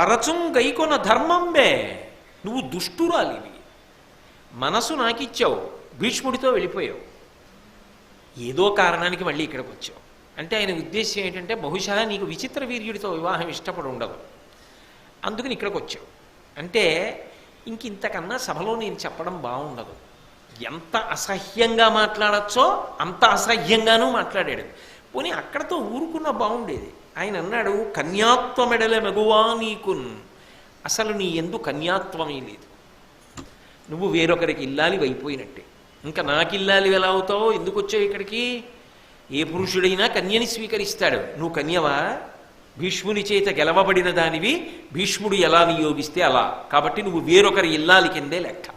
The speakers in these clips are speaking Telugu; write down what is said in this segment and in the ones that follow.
పరచుం గైకొన ధర్మంబే నువ్వు దుష్టురాలివి. మనసు నాకిచ్చావు. భీష్ముడితో వెళ్ళిపోయావు. ఏదో కారణానికి మళ్ళీ ఇక్కడికి వచ్చావు అంటే ఆయన ఉద్దేశం ఏంటంటే బహుశా నీకు విచిత్ర వీర్యుడితో వివాహం ఇష్టపడి ఉండదు. అందుకని ఇక్కడికి వచ్చావు అంటే ఇంక ఇంతకన్నా సభలో నేను చెప్పడం బాగుండదు ఎంత అసహ్యంగా మాట్లాడచ్చో అంత అసహ్యంగానూ మాట్లాడాడు. పోనీ అక్కడతో ఊరుకున్న బాగుండేది ఆయన అన్నాడు కన్యాత్వమెడల మగువా నీకున్. అసలు నీ ఎందు కన్యాత్వమే లేదు. నువ్వు వేరొకరికి ఇల్లాలి అయిపోయినట్టే. ఇంకా నాకు ఇల్లాలి ఎలా అవుతావో? ఎందుకు వచ్చావు ఇక్కడికి? ఏ పురుషుడైనా కన్యని స్వీకరిస్తాడు. నువ్వు కన్యవా? భీష్ముని చేత గెలవబడిన దానివి భీష్ముడు ఎలా నియోగిస్తే అలా. కాబట్టి నువ్వు వేరొకరి ఇల్లాలి కిందే లెక్క.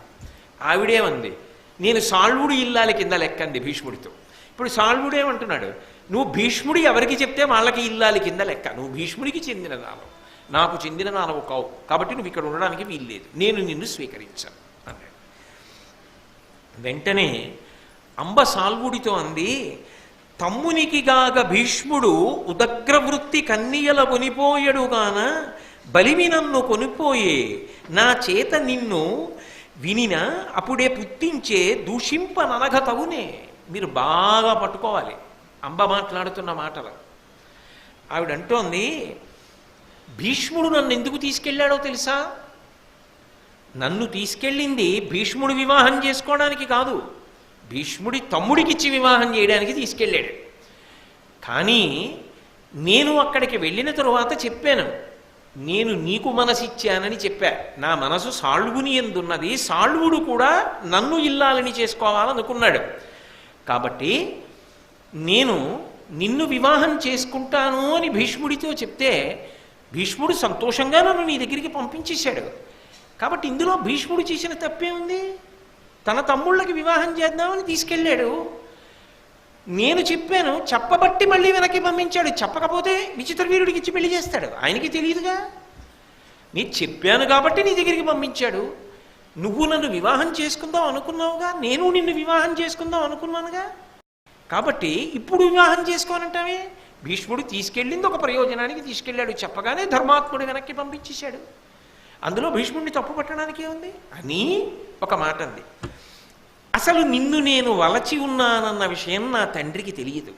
ఆవిడేమంది? నేను సాల్వుడు ఇల్లాలి కింద లెక్క అంది భీష్ముడితో. ఇప్పుడు సాల్వుడేమంటున్నాడు నువ్వు భీష్ముడు ఎవరికి చెప్తే వాళ్ళకి ఇల్లాలి కింద లెక్క. నువ్వు భీష్ముడికి చెందిన దానవు నాకు చెందిన దానవు కావు. కాబట్టి నువ్వు ఇక్కడ ఉండడానికి వీల్లేదు నేను నిన్ను స్వీకరించాను. అన్నాడు. వెంటనే అంబ సాల్వుడితో అంది తమ్మునికిగాగ భీష్ముడు ఉదగ్రవృత్తి కన్నీయల కొనిపోయడుగాన బలివి నన్ను కొనిపోయే నా చేత నిన్ను వినిన అప్పుడే పుట్టించే దూషింప తవునే మీరు బాగా పట్టుకోవాలి. అంబ మాట్లాడుతున్న మాటలు. ఆవిడంటోంది భీష్ముడు నన్ను ఎందుకు తీసుకెళ్ళాడో తెలుసా? నన్ను తీసుకెళ్ళింది భీష్ముడు వివాహం చేసుకోవడానికి కాదు. భీష్ముడి తమ్ముడికిచ్చి వివాహం చేయడానికి తీసుకెళ్ళాడు. కానీ నేను అక్కడికి వెళ్ళిన తరువాత చెప్పాను. నేను నీకు మనసిచ్చానని చెప్పా. నా మనసు సాళ్వుని ఎందున్నది? సాళ్వుడు కూడా నన్ను ఇల్లాలని చేసుకోవాలనుకున్నాడు. కాబట్టి నేను నిన్ను వివాహం చేసుకుంటాను అని భీష్ముడితో చెప్తే భీష్ముడు సంతోషంగా నన్ను నీ దగ్గరికి పంపించేశాడు. కాబట్టి ఇందులో భీష్ముడు చేసిన తప్పే ఉంది. తన తమ్ముళ్ళకి వివాహం చేద్దామని తీసుకెళ్ళాడు. నేను చెప్పాను చెప్పబట్టి మళ్ళీ వెనక్కి పంపించాడు. చెప్పకపోతే విచిత్ర వీరుడికి ఇచ్చి పెళ్ళి చేస్తాడు. ఆయనకి తెలియదుగా. నీ చెప్పాను కాబట్టి నీ దగ్గరికి పంపించాడు. నువ్వు నన్ను వివాహం చేసుకుందాం అనుకున్నావుగా? నేను నిన్ను వివాహం చేసుకుందాం అనుకున్నానుగా? కాబట్టి ఇప్పుడు వివాహం చేసుకోనంటావే? భీష్ముడు తీసుకెళ్ళింది ఒక ప్రయోజనానికి తీసుకెళ్ళాడు. చెప్పగానే ధర్మాత్ముడు వెనక్కి పంపించేశాడు. అందులో భీష్ముడిని తప్పు పట్టడానికి ఉంది? అని ఒక మాట అంది. అసలు నిన్ను నేను వలచి ఉన్నానన్న విషయం నా తండ్రికి తెలియదు.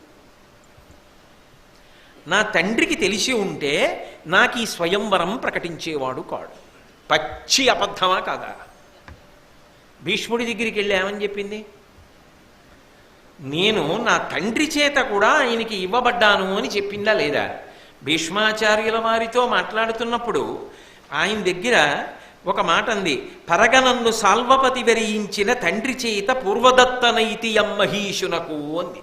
నా తండ్రికి తెలిసి ఉంటే నాకు ఈ స్వయంవరం ప్రకటించేవాడు కాడు. పచ్చి అబద్ధమా కాదా? భీష్ముడి దగ్గరికి వెళ్ళి ఏమని చెప్పింది. నేను నా తండ్రి చేత కూడా ఆయనకి ఇవ్వబడ్డాను అని చెప్పిందా లేదా? భీష్మాచార్యుల వారితో మాట్లాడుతున్నప్పుడు ఆయన దగ్గర ఒక మాట అంది. పరగనన్ను సాల్వపతి వరించిన తండ్రి చేత పూర్వదత్తనైతి అమ్మహీషునకు అంది.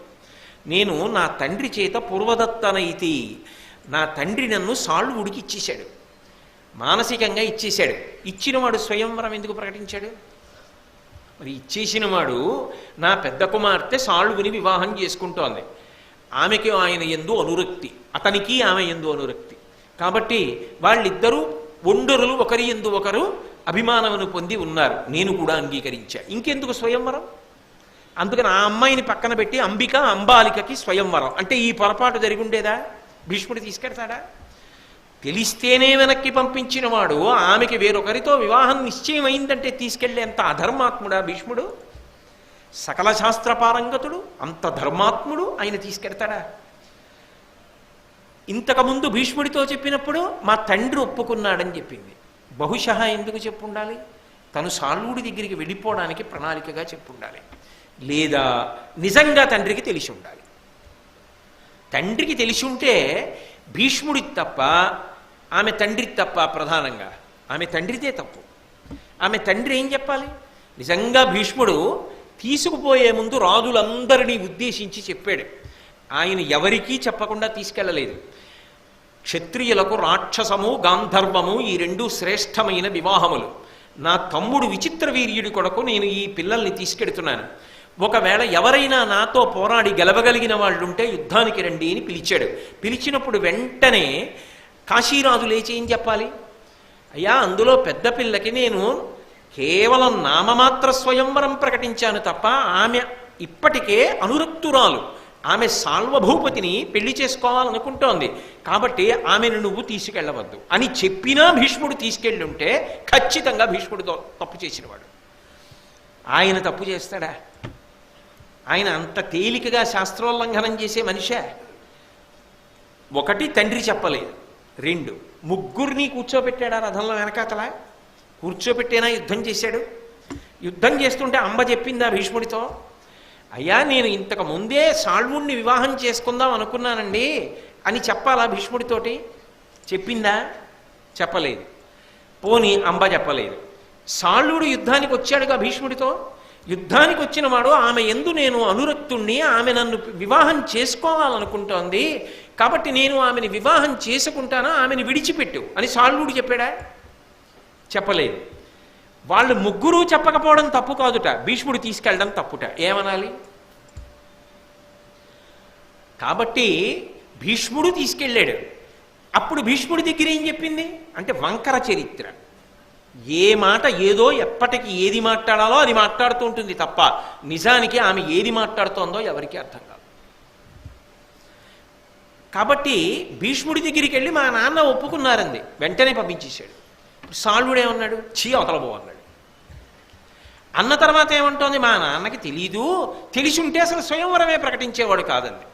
నేను నా తండ్రి చేత పూర్వదత్తనైతి నా తండ్రి నన్ను సాల్వుడికి ఇచ్చేశాడు. మానసికంగా ఇచ్చేశాడు. ఇచ్చినవాడు స్వయంవరం ఎందుకు ప్రకటించాడు? మరి ఇచ్చేసిన వాడు నా పెద్ద కుమార్తె సాళ్ళుని వివాహం చేసుకుంటోంది. ఆమెకి ఆయన ఎందు అనురక్తి. అతనికి ఆమె ఎందు అనురక్తి. కాబట్టి వాళ్ళిద్దరూ ఒండరులు ఒకరి ఎందు ఒకరు అభిమానమును పొంది ఉన్నారు. నేను కూడా అంగీకరించా. ఇంకెందుకు స్వయంవరం? అందుకని ఆ అమ్మాయిని పక్కన పెట్టి అంబిక అంబాలికకి స్వయంవరం. అంటే ఈ పొరపాటు జరిగి ఉండేదా? భీష్ముడు తీసుకెడతాడా తెలిస్తేనే వెనక్కి పంపించిన వాడు ఆమెకి వేరొకరితో వివాహం నిశ్చయమైందంటే తీసుకెళ్ళేంత అధర్మాత్ముడా భీష్ముడు? సకల శాస్త్ర పారంగతుడు అంత ధర్మాత్ముడు ఆయన తీసుకెడతాడా? ఇంతకుముందు భీష్ముడితో చెప్పినప్పుడు మా తండ్రి ఒప్పుకున్నాడని చెప్పింది. బహుశ ఎందుకు చెప్పుండాలి? తను సాల్వుడి దగ్గరికి వెళ్ళిపోవడానికి ప్రణాళికగా చెప్పుండాలి. లేదా నిజంగా తండ్రికి తెలిసి ఉండాలి. తండ్రికి తెలిసి ఉంటే భీష్ముడికి తప్ప ఆమె తండ్రి తప్ప ప్రధానంగా. ఆమె తండ్రిదే తప్పు. ఆమె తండ్రి ఏం చెప్పాలి? నిజంగా భీష్ముడు తీసుకుపోయే ముందు రాజులందరినీ ఉద్దేశించి చెప్పాడు. ఆయన ఎవరికీ చెప్పకుండా తీసుకెళ్ళలేదు క్షత్రియులకు రాక్షసము గాంధర్వము ఈ రెండు శ్రేష్టమైన వివాహములు. నా తమ్ముడు విచిత్ర వీర్యుడి కొరకు నేను ఈ పిల్లల్ని తీసుకెడుతున్నాను. ఒకవేళ ఎవరైనా నాతో పోరాడి గెలవగలిగిన వాళ్ళు ఉంటే యుద్ధానికి రండి అని పిలిచాడు. పిలిచినప్పుడు వెంటనే కాశీరాజు లేచి ఏం చెప్పాలి? అయ్యా అందులో పెద్ద పిల్లకి నేను కేవలం నామమాత్ర స్వయంవరం ప్రకటించాను తప్ప ఆమె ఇప్పటికే అనురక్తురాలు. ఆమె సాల్వభూపతిని పెళ్ళి చేసుకోవాలనుకుంటోంది. కాబట్టి ఆమెను నువ్వు తీసుకెళ్ళవద్దు. అని చెప్పినా భీష్ముడు తీసుకెళ్ళి ఉంటే ఖచ్చితంగా భీష్ముడు తప్పు చేసినవాడు. ఆయన తప్పు చేస్తాడా? ఆయన అంత తేలికగా శాస్త్రోల్లంఘనం చేసే మనిషే. ఒకటి తండ్రి చెప్పలేదు. రెండు. ముగ్గురిని కూర్చోబెట్టాడా రథంలో వెనకాతల? కూర్చోబెట్టేనా యుద్ధం చేశాడు? యుద్ధం చేస్తుంటే అంబ చెప్పిందా భీష్ముడితో అయ్యా నేను ఇంతకు ముందే సాల్వుణ్ణి వివాహం చేసుకుందాం అనుకున్నానండి అని చెప్పాలా భీష్ముడితోటి? చెప్పిందా? చెప్పలేదు. పోని అంబ చెప్పలేదు. సాళ్ళుడు యుద్ధానికి వచ్చాడుగా భీష్ముడితో? యుద్ధానికి వచ్చిన వాడు ఆమె ఎందు నేను అనురక్తుణ్ణి ఆమె నన్ను వివాహం చేసుకోవాలనుకుంటోంది కాబట్టి నేను ఆమెని వివాహం చేసుకుంటాను? ఆమెను విడిచిపెట్టు అని సాల్వుడు చెప్పాడా? చెప్పలేదు. వాళ్ళు ముగ్గురు చెప్పకపోవడం తప్పు కాదుట. భీష్ముడు తీసుకెళ్ళడం తప్పుట. ఏమనాలి? కాబట్టి భీష్ముడు తీసుకెళ్ళాడు. అప్పుడు భీష్ముడి దగ్గర ఏం చెప్పింది? అంటే వంకర చరిత్ర. ఏ మాట ఏదో ఎప్పటికి ఏది మాట్లాడాలో అది మాట్లాడుతూ ఉంటుంది తప్ప నిజానికి ఆమె ఏది మాట్లాడుతోందో ఎవరికి అర్థం కాదు. కాబట్టి భీష్ముడి దగ్గరికి వెళ్ళి మా నాన్న ఒప్పుకున్నారంది వెంటనే పంపించేశాడు. సాల్వుడు ఏమన్నాడు? చీ అవతలబో అన్నాడు. అన్న తర్వాత ఏమంటోంది? మా నాన్నకి తెలీదు. తెలిసి ఉంటే అసలు స్వయంవరమే ప్రకటించేవాడు కాదండి.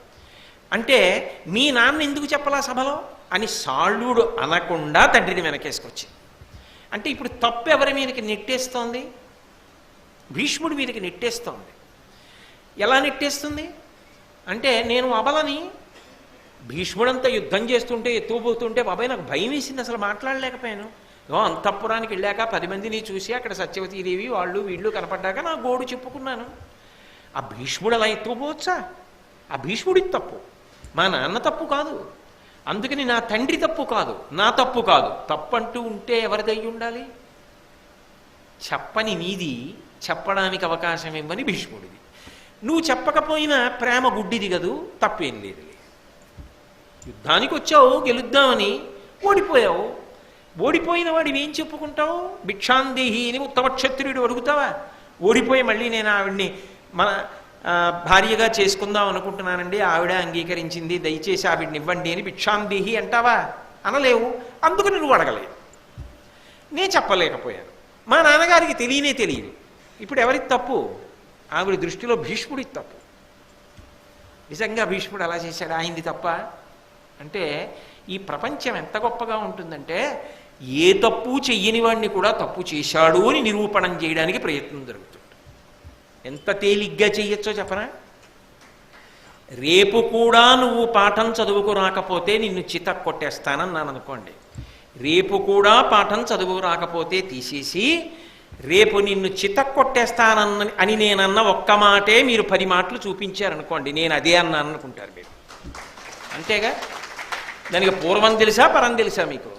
అంటే మీ నాన్న ఎందుకు చెప్పలా సభలో? అని సాళ్ళుడు అనకుండా తండ్రిని వెనకేసుకొచ్చింది. అంటే ఇప్పుడు తప్పు ఎవరి మీదకి నెట్టేస్తోంది? భీష్ముడి మీదకి నెట్టేస్తోంది. ఎలా నెట్టేస్తుంది? అంటే నేను అబలని భీష్ముడంతా యుద్ధం చేస్తుంటే ఎత్తుకుపోతుంటే బాబాయ్ నాకు భయం వేసింది అసలు మాట్లాడలేకపోయాను. అంతఃపురానికి వెళ్ళాక పది మందిని చూసి అక్కడ సత్యవతీదేవి వాళ్ళు వీళ్ళు కనపడ్డాక నా గోడు చెప్పుకున్నాను. ఆ భీష్ముడు అలా ఎత్తుకుపోవచ్చా? ఆ భీష్ముడి తప్పు. మా నాన్న తప్పు కాదు. అందుకని నా తండ్రి తప్పు కాదు. నా తప్పు కాదు. తప్పు అంటూ ఉంటే ఎవరిదై ఉండాలి? చెప్పని నీది చెప్పడానికి అవకాశం ఇవ్వని భీష్ముడిది. నువ్వు చెప్పకపోయినా ప్రేమ గుడ్డిది కదూ? తప్పేం లేదు. యుద్ధానికి వచ్చావు గెలుద్దామని ఓడిపోయావు. ఓడిపోయిన వాడివి ఏం చెప్పుకుంటావు? భిక్షాందేహి అని ఉత్తమ క్షత్రియుడు అడుగుతావా? ఓడిపోయి మళ్ళీ నేను ఆవిడ్ని మన భార్యగా చేసుకుందాం అనుకుంటున్నానండి. ఆవిడ అంగీకరించింది. దయచేసి ఆవిడ్ని ఇవ్వండి అని భిక్షాందేహి అంటావా? అనలేవు. అందుకు నువ్వు అడగలేవు నేను చెప్పలేకపోయాను. మా నాన్నగారికి తెలియనే తెలియదు. ఇప్పుడు ఎవరికి తప్పు? ఆవిడ దృష్టిలో భీష్ముడి తప్పు. నిజంగా భీష్ముడు అలా చేశాడు? ఆయనది తప్ప అంటే ఈ ప్రపంచం ఎంత గొప్పగా ఉంటుందంటే ఏ తప్పు చెయ్యని వాడిని కూడా తప్పు చేశాడు అని నిరూపణం చేయడానికి ప్రయత్నం జరుగుతుంది. ఎంత తేలిగ్గా చెయ్యొచ్చో చెప్పనా? రేపు కూడా నువ్వు పాఠం చదువుకు రాకపోతే నిన్ను చిత కొట్టేస్తానన్నాను అనుకోండి. రేపు కూడా పాఠం చదువు రాకపోతే తీసేసి రేపు నిన్ను చిత కొట్టేస్తానన్న అని నేనన్న ఒక్క మాటే మీరు పది మాటలు చూపించారనుకోండి నేను అదే అన్నాను అనుకుంటారు మీరు. అంతేగా? దానికి పూర్వం తెలుసా పరం తెలుసా మీకు?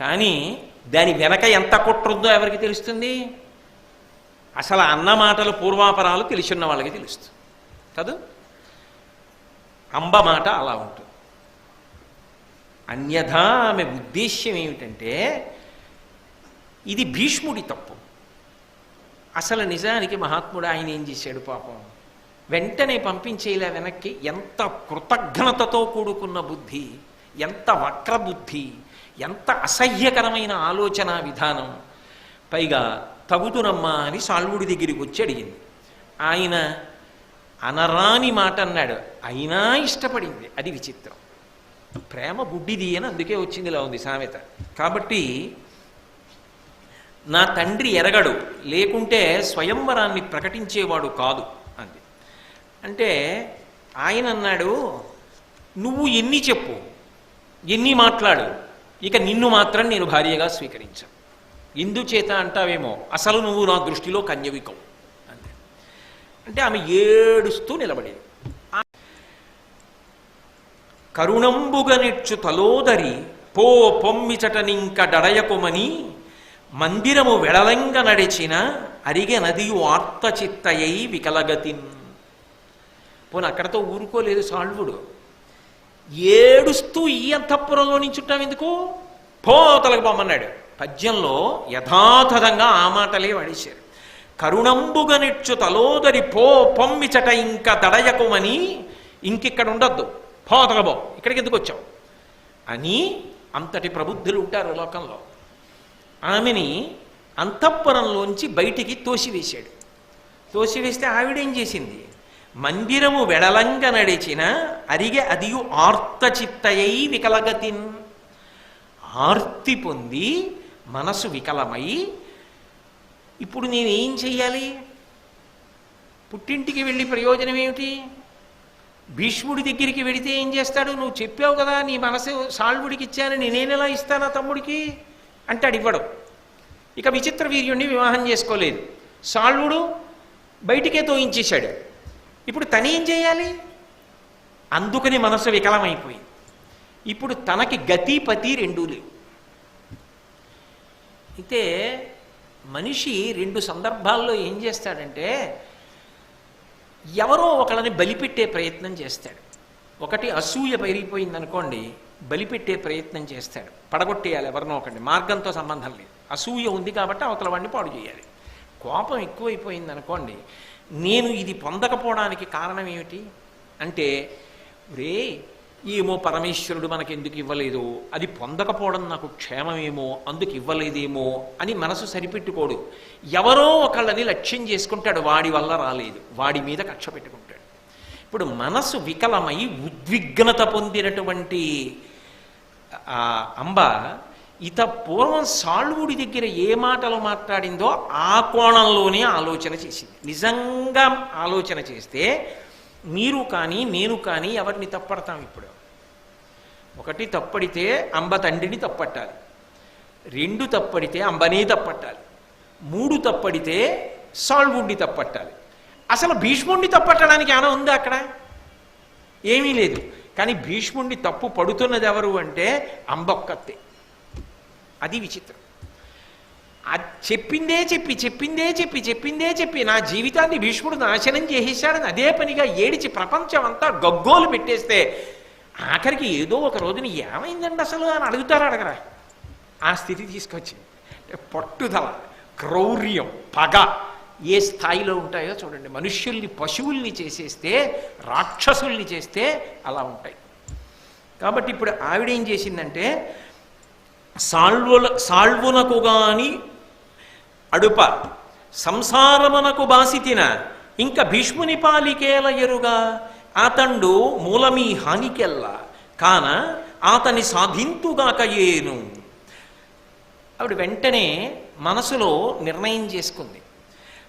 కానీ దాని వెనక ఎంత కుట్రుద్దో ఎవరికి తెలుస్తుంది? అసలు అన్న మాటలు పూర్వాపరాలు తెలిసిన వాళ్ళకి తెలుస్తుంది. కదూ అంబ మాట అలా ఉంటుంది. అన్యథా ఆమె ఉద్దేశ్యం ఏమిటంటే ఇది భీష్ముడి తప్పు. అసలు నిజానికి మహాత్ముడు ఆయన ఏం చేశాడు పాపం? వెంటనే పంపించేలా వెనక్కి ఎంత కృతజ్ఞతతో కూడుకున్న బుద్ధి? ఎంత వక్రబుద్ధి ఎంత అసహ్యకరమైన ఆలోచన విధానం. పైగా తగుతునమ్మా అని సాల్వుడి దగ్గరికి వచ్చి అడిగింది. ఆయన అనరాని మాట అన్నాడు. అయినా ఇష్టపడింది. అది విచిత్రం. ప్రేమ బుడ్డిది అని అందుకే వచ్చింది ఇలా ఉంది సామెత. కాబట్టి నా తండ్రి ఎరగడు లేకుంటే స్వయంవరాన్ని ప్రకటించేవాడు కాదు అంది. అంటే ఆయన అన్నాడు నువ్వు ఎన్ని చెప్పు? ఎన్ని మాట్లాడు? ఇక నిన్ను మాత్రం నేను భార్యగా స్వీకరించాను. ఎందుచేత అంటావేమో అసలు నువ్వు నా దృష్టిలో కన్యవికవు అంతే అంటే ఆమె ఏడుస్తూ నిలబడేది. కరుణంబుగనిచ్చు తలోదరి పో పొమ్మిచటనింక డడయకుమని మందిరము వెడలంగ నడిచిన అరిగె నదియు ఆర్తచిత్తయై వికలగతిన్. పోను అక్కడతో ఊరుకోలేదు సాల్వుడు ఏడుస్తూ ఈ అంతఃపురంలో నించుంటాం ఎందుకు? పోతలకు పొమ్మన్నాడు. పద్యంలో యథాతథంగా ఆ మాటలే వాడేశారు. కరుణంబుగనిచ్చు తలోదరి పో పొమ్మిచట ఇంకా దడయకుమని ఇంకిక్కడ ఉండొద్దు. పోతలబో ఇక్కడికి ఎందుకు వచ్చావు? అని అంతటి ప్రబుద్ధులు ఉంటారు లోకంలో. ఆమెని అంతఃపురంలోంచి బయటికి తోసివేశాడు. తోసివేస్తే ఆవిడేం చేసింది? మందిరము వెడలంగ నడిచిన అరిగె అదియు ఆర్తచిత్తయై వికలగతిన్. ఆర్తి పొంది మనసు వికలమై ఇప్పుడు నేనేం చెయ్యాలి? పుట్టింటికి వెళ్ళి ప్రయోజనం ఏమిటి? భీష్ముడి దగ్గరికి వెడితే ఏం చేస్తాడు? నువ్వు చెప్పావు కదా నీ మనసు సాల్వుడికి ఇచ్చానని ఎలా ఇస్తానా తమ్ముడికి? అంటాడు ఇవ్వడు. ఇక విచిత్ర వీర్యుణ్ణి వివాహం చేసుకోలేదు. సాల్వుడు బయటికే తోయించేశాడు. ఇప్పుడు తనేం చేయాలి? అందుకని మనసు వికలమైపోయింది. ఇప్పుడు తనకి గతి పతి రెండూ లేవు. అయితే మనిషి రెండు సందర్భాల్లో ఏం చేస్తాడంటే ఎవరో ఒకళ్ళని బలిపెట్టే ప్రయత్నం చేస్తాడు. ఒకటి అసూయ పెరిగిపోయింది అనుకోండి బలిపెట్టే ప్రయత్నం చేస్తాడు. పడగొట్టేయాలి ఎవరినో ఒకటి మార్గంతో సంబంధం లేదు. అసూయ ఉంది కాబట్టి అవతల వాడిని పాడు చేయాలి. కోపం ఎక్కువైపోయింది అనుకోండి నేను ఇది పొందకపోవడానికి కారణం ఏమిటి? అంటే రే ఏమో పరమేశ్వరుడు మనకి ఎందుకు ఇవ్వలేదు? అది పొందకపోవడం నాకు క్షేమమేమో అందుకు ఇవ్వలేదేమో అని మనసు సరిపెట్టుకోడు. ఎవరో ఒకళ్ళని లక్ష్యం చేసుకుంటాడు వాడి వల్ల రాలేదు. వాడి మీద కక్ష పెట్టుకుంటాడు. ఇప్పుడు మనసు వికలమై ఉద్విగ్నత పొందినటువంటి అంబ ఇత పూర్వం సాల్వుడి దగ్గర ఏ మాటలు మాట్లాడిందో ఆ కోణంలోనే ఆలోచన చేసింది. నిజంగా ఆలోచన చేస్తే మీరు కానీ నేను కానీ ఎవరిని తప్పడతాం ఇప్పుడు? ఒకటి తప్పడితే అంబ తండ్రిని తప్పట్టాలి. రెండు తప్పడితే అంబనే తప్పట్టాలి. మూడు తప్పడితే సాల్వుడిని తప్పట్టాలి. అసలు భీష్ముడిని తప్పట్టడానికి ఆన ఉందా అక్కడ? ఏమీ లేదు. కానీ భీష్ముడిని తప్పు పడుతున్నది ఎవరు అంటే అంబొక్కతే అది విచిత్రం. అది చెప్పిందే చెప్పి చెప్పిందే చెప్పి చెప్పిందే చెప్పి నా జీవితాన్ని భీష్ముడు నాశనం చేసేసాడని అదే పనిగా ఏడిచి ప్రపంచం అంతా గగ్గోలు పెట్టేస్తే ఆఖరికి ఏదో ఒక రోజున ఏమైందండి అసలు అని అడుగుతారా అడగరా. ఆ స్థితి తీసుకొచ్చింది. పట్టుదల క్రౌర్యం పగ ఏ స్థాయిలో ఉంటాయో చూడండి. మనుష్యుల్ని పశువుల్ని చేసేస్తే రాక్షసుల్ని చేస్తే అలా ఉంటాయి. కాబట్టి ఇప్పుడు ఆవిడ ఏం చేసిందంటే సాల్వుల సాల్వునకు గాని అడుప సంసారమునకు బాసితిన ఇంక భీష్ముని పాలికేల ఎరుగా ఆతండు మూలమీ హానికెల్ల కాన అతని సాధింతుగాక ఏను. ఆవిడ వెంటనే మనసులో నిర్ణయం చేసుకుంది.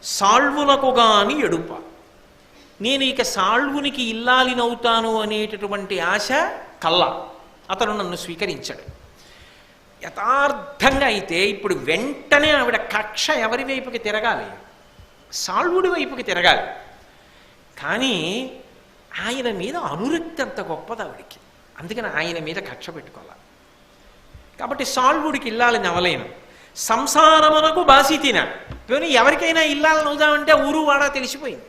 సాల్వులకు గాని ఎడుప నేను ఇక సాల్వునికి ఇల్లాలినవుతాను అనేటటువంటి ఆశ కల్లా. అతను నన్ను స్వీకరించాడు. యథార్థంగా అయితే ఇప్పుడు వెంటనే ఆవిడ కక్ష ఎవరి వైపుకి తిరగాలి? సాల్వుడి వైపుకి తిరగాలి. కానీ ఆయన మీద అనురక్తి అంత గొప్పది ఆవిడికి. అందుకని ఆయన మీద కక్ష పెట్టుకోవాలి. కాబట్టి సాల్వుడికి ఇల్లాలని అవలేను సంసారమునకు బాసితిన పోనీ ఎవరికైనా ఇల్లాలని అవుదామంటే ఊరు వాడ తెలిసిపోయింది.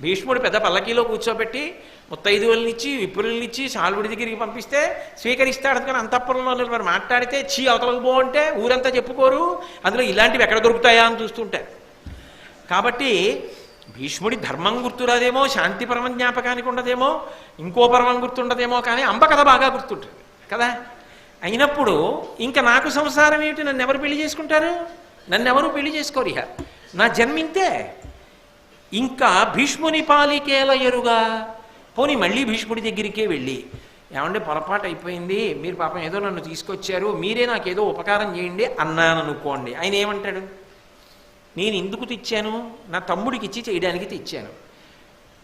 భీష్ముడు పెద్ద పల్లకీలో కూర్చోబెట్టి ముత్తైదువులనిచ్చి విప్పులనిచ్చి సాల్వుడి దగ్గరికి పంపిస్తే స్వీకరిస్తాడు. కానీ అంతఃపురంలో వారు మాట్లాడితే చీ అవతలకు పో అంటే ఊరంతా చెప్పుకోరు. అందులో ఇలాంటివి ఎక్కడ దొరుకుతాయా అని చూస్తుంటారు కాబట్టి భీష్ముడి ధర్మం గుర్తురాదేమో శాంతి పరమ జ్ఞాపకానికి ఉండదేమో ఇంకో పరమం గుర్తుండదేమో కానీ అంబ కథ బాగా గుర్తుంటుంది. కదా? అయినప్పుడు ఇంకా నాకు సంసారం ఏమిటి? నన్ను ఎవరు పెళ్ళి చేసుకుంటారు? నన్ను ఎవరు పెళ్ళి చేసుకోరు ఇహ. నా జన్మింతే ఇంకా భీష్ముని పాలికేల ఎరుగా? పోనీ మళ్ళీ భీష్ముడి దగ్గరికే వెళ్ళి ఏమంటే పొరపాటు అయిపోయింది మీరు పాపం ఏదో నన్ను తీసుకొచ్చారు మీరే నాకేదో ఉపకారం చేయండి అన్నాను అనుకోండి. ఆయన ఏమంటాడు? నేను ఎందుకు తెచ్చాను? నా తమ్ముడికి ఇచ్చి చేయడానికి తెచ్చాను.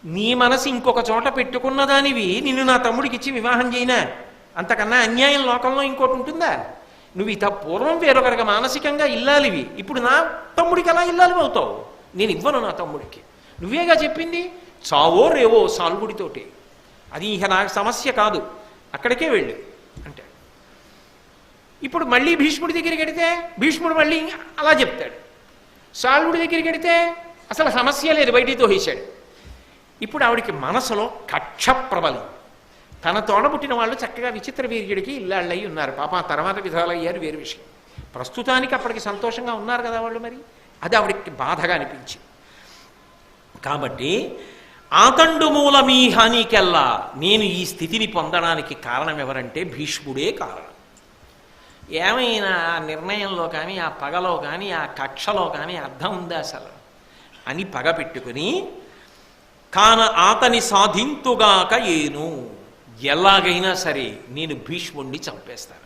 నీ మనసు ఇంకొక చోట పెట్టుకున్న దానివి నిన్ను నా తమ్ముడికి ఇచ్చి వివాహం చేయనా. అంతకన్నా అన్యాయం లోకంలో ఇంకోటి ఉంటుందా? నువ్వు ఇత పూర్వం వేరొకరికి మానసికంగా ఇల్లాలివి. ఇప్పుడు నా తమ్ముడికి ఎలా ఇల్లాలి అవుతావు. నేను ఇవ్వను నా తమ్ముడికి. నువ్వేగా చెప్పింది? చావో రేవో సాల్గుడితోటి. అది ఇక నాకు సమస్య కాదు. అక్కడికే వెళ్ళు అంటే ఇప్పుడు మళ్ళీ భీష్ముడి దగ్గరికి వెడితే భీష్ముడు మళ్ళీ అలా చెప్తాడు. సాల్వుడి దగ్గరికి వెడితే అసలు సమస్య లేదు బయటికి తోహేశాడు ఇప్పుడు ఆవిడికి మనసులో కక్ష ప్రబలం తన తోడబుట్టిన వాళ్ళు చక్కగా విచిత్ర వీర్యుడికి ఇల్లాళ్ళయి ఉన్నారు. పాప తర్వాత విధాలు అయ్యారు వేరు విషయం. ప్రస్తుతానికి అప్పటికి సంతోషంగా ఉన్నారు కదా వాళ్ళు మరి? అది ఆవిడకి బాధగా అనిపించింది. కాబట్టి ఆతండు మూలమీ నేను ఈ స్థితిని పొందడానికి కారణం ఎవరంటే భీష్ముడే కారణం. ఏమైనా ఆ నిర్ణయంలో కానీ ఆ పగలో కానీ ఆ కక్షలో కానీ అర్థం ఉందా అసలు? అని పగ పెట్టుకుని కాన ఆతని సాధింతుగాక ఏను. ఎలాగైనా సరే నేను భీష్ముడిని చంపేస్తాను.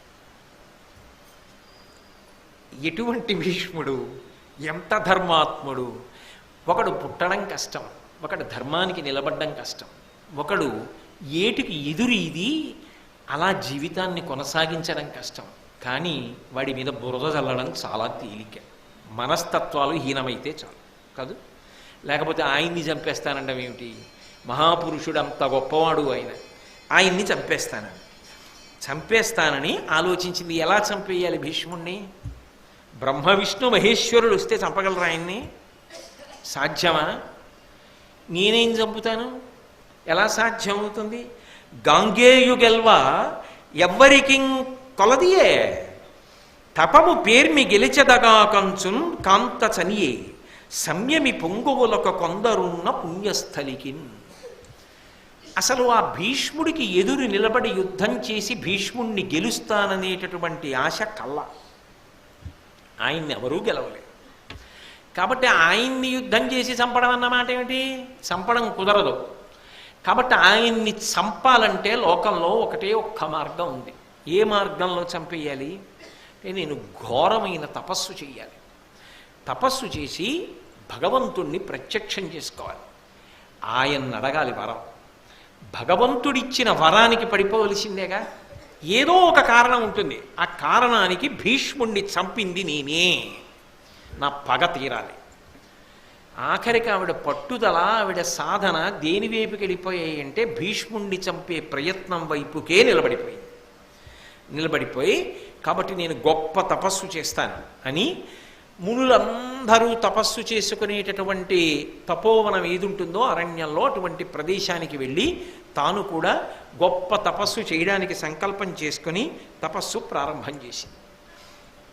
ఎటువంటి భీష్ముడు? ఎంత ధర్మాత్ముడు? ఒకడు పుట్టడం కష్టం. ఒకడు ధర్మానికి నిలబడ్డం కష్టం. ఒకడు ఏటికి ఎదురు ఇది అలా జీవితాన్ని కొనసాగించడం కష్టం. కానీ వాడి మీద బురద చల్లడం చాలా తేలిక. మనస్తత్వాలు హీనమైతే చాలు. కాదు? లేకపోతే ఆయన్ని చంపేస్తానండం ఏమిటి? మహాపురుషుడు అంత గొప్పవాడు ఆయన. ఆయన్ని చంపేస్తానని. చంపేస్తానని ఆలోచించింది. ఎలా చంపేయాలి భీష్ముణ్ణి? బ్రహ్మ విష్ణు మహేశ్వరుడు వస్తే చంపగలరా ఆయన్ని? సాధ్యమా? నేనేం చంపుతాను? ఎలా సాధ్యమవుతుంది? గంగేయు గెల్వ ఎవ్వరికి కొలదియే? తపము పేర్మి గెలిచెదగా కంచున్ కాంత చనియే. సంయమి పొంగువులొక కొందరున్న పుణ్యస్థలికిన్. అసలు ఆ భీష్ముడికి ఎదురు నిలబడి యుద్ధం చేసి భీష్ముణ్ణి గెలుస్తాననేటటువంటి ఆశ కల్లా. ఆయన్ని ఎవరూ గెలవలేదు. కాబట్టి ఆయన్ని యుద్ధం చేసి చంపడం అన్నమాట ఏమిటి? చంపడం కుదరదు. కాబట్టి ఆయన్ని చంపాలంటే లోకంలో ఒకటే ఒక్క మార్గం ఉంది. ఏ మార్గంలో చంపేయాలి? నేను ఘోరమైన తపస్సు చేయాలి. తపస్సు చేసి భగవంతుణ్ణి ప్రత్యక్షం చేసుకోవాలి. ఆయన్ని అడగాలి వరం. భగవంతుడిచ్చిన వరానికి పడిపోవలసిందేగా? ఏదో ఒక కారణం ఉంటుంది. ఆ కారణానికి భీష్ముణ్ణి చంపింది నేనే. నా పగ తీరాలి. ఆఖరికి ఆవిడ పట్టుదల ఆవిడ సాధన దేని వైపుకి వెళ్ళిపోయాయి అంటే భీష్ముణ్ణి చంపే ప్రయత్నం వైపుకే నిలబడిపోయింది నిలబడిపోయి కాబట్టి నేను గొప్ప తపస్సు చేస్తాను అని మునులందరూ తపస్సు చేసుకునేటటువంటి తపోవనం ఏది ఉంటుందో అరణ్యంలో అటువంటి ప్రదేశానికి వెళ్ళి తాను కూడా గొప్ప తపస్సు చేయడానికి సంకల్పం చేసుకొని తపస్సు ప్రారంభం చేసింది.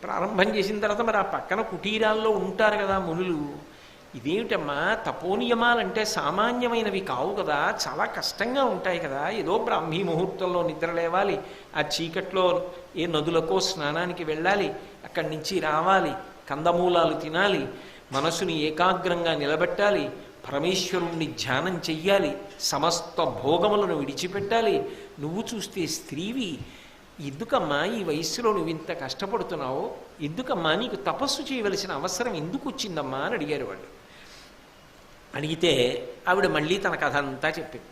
ప్రారంభం చేసిన తర్వాత మరి ఆ పక్కన కుటీరాల్లో ఉంటారు కదా మునులు. ఇదేమిటమ్మా? తపోనియమాలంటే సామాన్యమైనవి కావు కదా. చాలా కష్టంగా ఉంటాయి కదా. ఏదో బ్రాహ్మీ ముహూర్తంలో నిద్ర లేవాలి. ఆ చీకట్లో ఏ నదులకో స్నానానికి వెళ్ళాలి. అక్కడి నుంచి రావాలి. కందమూలాలు తినాలి. మనసుని ఏకాగ్రంగా నిలబెట్టాలి. పరమేశ్వరుణ్ణి ధ్యానం చెయ్యాలి. సమస్త భోగములను విడిచిపెట్టాలి. నువ్వు చూస్తే స్త్రీవి ఎందుకమ్మా ఈ వయస్సులో నువ్వు ఇంత కష్టపడుతున్నావు? ఎందుకమ్మా నీకు తపస్సు చేయవలసిన అవసరం ఎందుకు వచ్చిందమ్మా అని అడిగారు వాళ్ళు. అడిగితే ఆవిడ మళ్ళీ తన కథ అంతా చెప్పింది.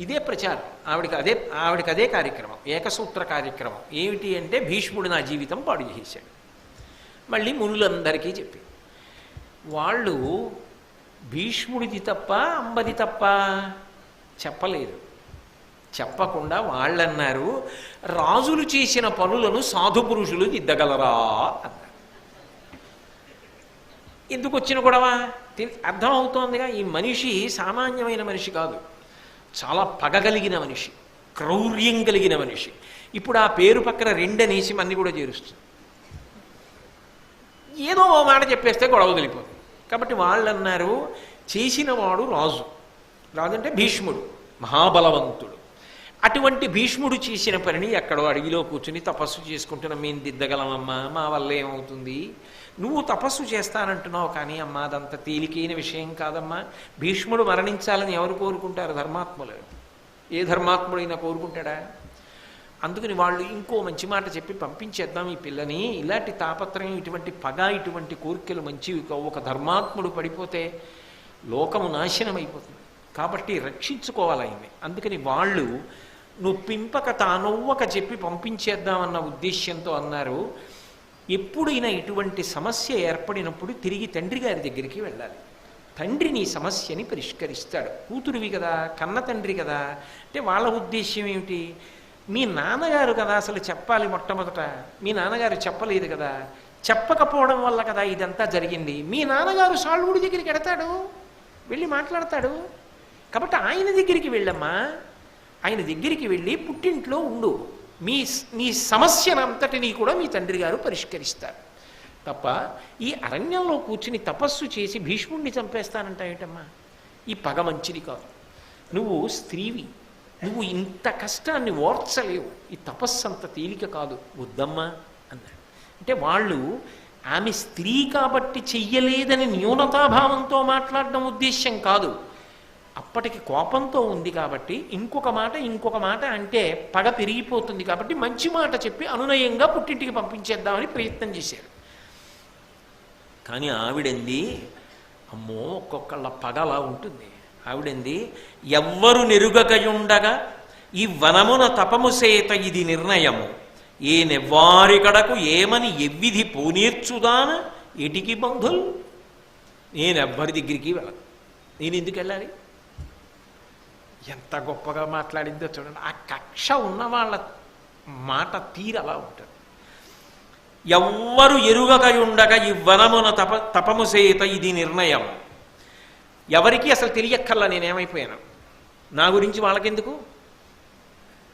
ఇదే ప్రచారం. ఆవిడకి అదే ఆవిడకి అదే కార్యక్రమం ఏకసూత్ర కార్యక్రమం. ఏమిటి అంటే భీష్ముడు నా జీవితం పాడు చేశాడు. మళ్ళీ మునులందరికీ చెప్పి వాళ్ళు భీష్ముడిది తప్ప అంబది తప్ప చెప్పలేదు. చెప్పకుండా వాళ్ళన్నారు రాజులు చేసిన పనులను సాధు పురుషులు దిద్దగలరా? అన్నారు. ఎందుకు వచ్చిన గొడవ అర్థమవుతోందిగా ఈ మనిషి సామాన్యమైన మనిషి కాదు. చాలా పగగలిగిన మనిషి క్రౌర్యం కలిగిన మనిషి. ఇప్పుడు ఆ పేరు పక్కన రెండనేసి మంది కూడా చేరుస్తుంది. ఏదో ఓ మాట చెప్పేస్తే గొడవ వదిలిపోతుంది కాబట్టి వాళ్ళు అన్నారు రాజు. రాజు అంటే భీష్ముడు మహాబలవంతుడు. అటువంటి భీష్ముడు చేసిన పనిని ఎక్కడో అడవిలో కూర్చుని తపస్సు చేసుకుంటున్న మేము దిద్దగలమమ్మా మా వల్ల ఏమవుతుంది? నువ్వు తపస్సు చేస్తానంటున్నావు కానీ అమ్మా అదంత తేలికైన విషయం కాదమ్మా. భీష్ముడు మరణించాలని ఎవరు కోరుకుంటారు? ధర్మాత్ములు. ఏ ధర్మాత్ముడైనా కోరుకుంటాడా? అందుకని వాళ్ళు ఇంకో మంచి మాట చెప్పి పంపించేద్దాం ఈ పిల్లని. ఇలాంటి తాపత్రయం ఇటువంటి పగ ఇటువంటి కోరికలు మంచివి ఒక ధర్మాత్ముడు పడిపోతే లోకము నాశనం అయిపోతుంది కాబట్టి రక్షించుకోవాలి అందుకని వాళ్ళు నువ్వు పింపక తానొవ్వక చెప్పి పంపించేద్దామన్న ఉద్దేశ్యంతో అన్నారు. ఎప్పుడైనా ఇటువంటి సమస్య ఏర్పడినప్పుడు తిరిగి తండ్రి గారి దగ్గరికి వెళ్ళాలి. తండ్రి నీ సమస్యని పరిష్కరిస్తాడు. కూతురివి కదా కన్న తండ్రి కదా అంటే వాళ్ళ ఉద్దేశ్యం ఏమిటి? మీ నాన్నగారు కదా అసలు చెప్పాలి మొట్టమొదట. మీ నాన్నగారు చెప్పలేదు కదా. చెప్పకపోవడం వల్ల కదా ఇదంతా జరిగింది. మీ నాన్నగారు సాల్వుడి దగ్గరికి ఎడతాడు. వెళ్ళి మాట్లాడతాడు. కాబట్టి ఆయన దగ్గరికి వెళ్ళమ్మా. ఆయన దగ్గరికి వెళ్ళి పుట్టింట్లో ఉండు. మీ నీ సమస్యనంతటినీ కూడా మీ తండ్రి గారు పరిష్కరిస్తారు. తప్ప ఈ అరణ్యంలో కూర్చుని తపస్సు చేసి భీష్ముడిని చంపేస్తానంటాయటమ్మా ఈ పగ మంచిది కాదు. నువ్వు స్త్రీవి. నువ్వు ఇంత కష్టాన్ని ఓర్చలేవు. ఈ తపస్సు అంత తేలిక కాదు. వద్దమ్మా అన్నాడు. అంటే వాళ్ళు ఆమె స్త్రీ కాబట్టి చెయ్యలేదని న్యూనతాభావంతో మాట్లాడడం ఉద్దేశ్యం కాదు. అప్పటికి కోపంతో ఉంది కాబట్టి ఇంకొక మాట ఇంకొక మాట అంటే పగ పెరిగిపోతుంది కాబట్టి మంచి మాట చెప్పి అనునయంగా పుట్టింటికి పంపించేద్దామని ప్రయత్నం చేశారు కానీ ఆవిడంది? అమ్మో ఒక్కొక్కళ్ళ పగ అలా ఉంటుంది. ఆవిడంది? ఎవ్వరు నెరుగకయుండగా ఈ వనమున తపము సేత ఇది నిర్ణయము. ఏ నెవ్వారికడకు ఏమని ఎవ్విధి పోనేర్చుదాన? ఎటికి బంధులు? నేనెవ్వరి దగ్గరికి వెళ్ళను. నేను ఎందుకు వెళ్ళాలి? ఎంత గొప్పగా మాట్లాడిందో చూడండి. ఆ కక్ష ఉన్న వాళ్ళ మాట తీరు అలా ఉంటుంది. ఎవ్వరు ఎరుగకయుండగా ఈ వనమున తప తపము చేత ఇది నిర్ణయం. ఎవరికి అసలు తెలియక్కల్లా నేనేమైపోయాను. నా గురించి వాళ్ళకెందుకు?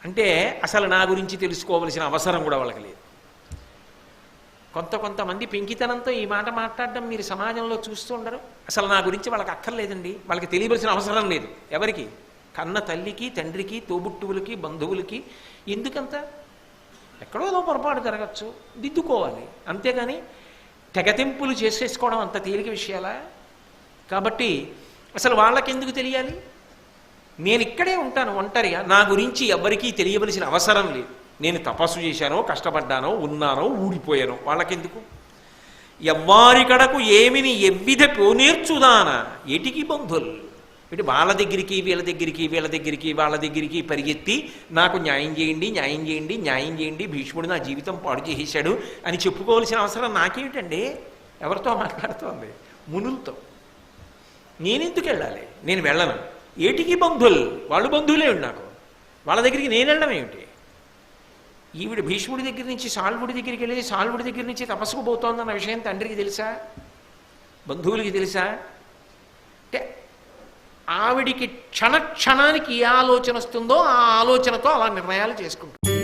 అంటే అసలు నా గురించి తెలుసుకోవలసిన అవసరం కూడా వాళ్ళకి లేదు. కొంత కొంతమంది పెంకితనంతో ఈ మాట మాట్లాడడం మీరు సమాజంలో చూస్తూ ఉండరు. అసలు నా గురించి వాళ్ళకి అక్కర్లేదండి. వాళ్ళకి తెలియవలసిన అవసరం లేదు ఎవరికి? కన్న తల్లికి తండ్రికి తోబుట్టువులకి బంధువులకి ఎందుకంత? ఎక్కడోదో పొరపాటు జరగచ్చు. దిద్దుకోవాలి. అంతేగాని తెగతెంపులు చేసేసుకోవడం అంత తేలిక విషయాలా? కాబట్టి అసలు వాళ్ళకి ఎందుకు తెలియాలి? నేను ఇక్కడే ఉంటాను ఒంటరిగా. నా గురించి ఎవరికీ తెలియవలసిన అవసరం లేదు. నేను తపస్సు చేశానో కష్టపడ్డానో ఉన్నానో ఊడిపోయానో వాళ్ళకెందుకు? ఎవ్వారికడకు ఏమిని ఎవ్విధ పోనేర్చుదానా? ఎటికి బంధులు ఇటు వాళ్ళ దగ్గరికి వీళ్ళ దగ్గరికి వీళ్ళ దగ్గరికి వాళ్ళ దగ్గరికి పరిగెత్తి నాకు న్యాయం చేయండి న్యాయం చేయండి న్యాయం చేయండి భీష్ముడు నా జీవితం పాడు చేసేశాడు అని చెప్పుకోవాల్సిన అవసరం నాకేమిటండి? ఎవరితో మాట్లాడుతోంది? మునులతో. నేనెందుకు వెళ్ళాలి? నేను వెళ్ళను. ఏటికి బంధువులు? వాళ్ళు బంధువులే ఉండి నాకు. వాళ్ళ దగ్గరికి నేను వెళ్ళడం ఏమిటి? ఈవిడ భీష్ముడి దగ్గర నుంచి సాల్వుడి దగ్గరికి వెళ్ళి సాల్వుడి దగ్గర నుంచి తపస్సుకు పోతోందన్న విషయం తండ్రికి తెలుసా? బంధువులకి తెలుసా? అంటే ఆవిడికి క్షణ క్షణానికి ఏ ఆలోచన వస్తుందో ఆ ఆలోచనతో అలా నిర్ణయాలు చేసుకుంటుంది.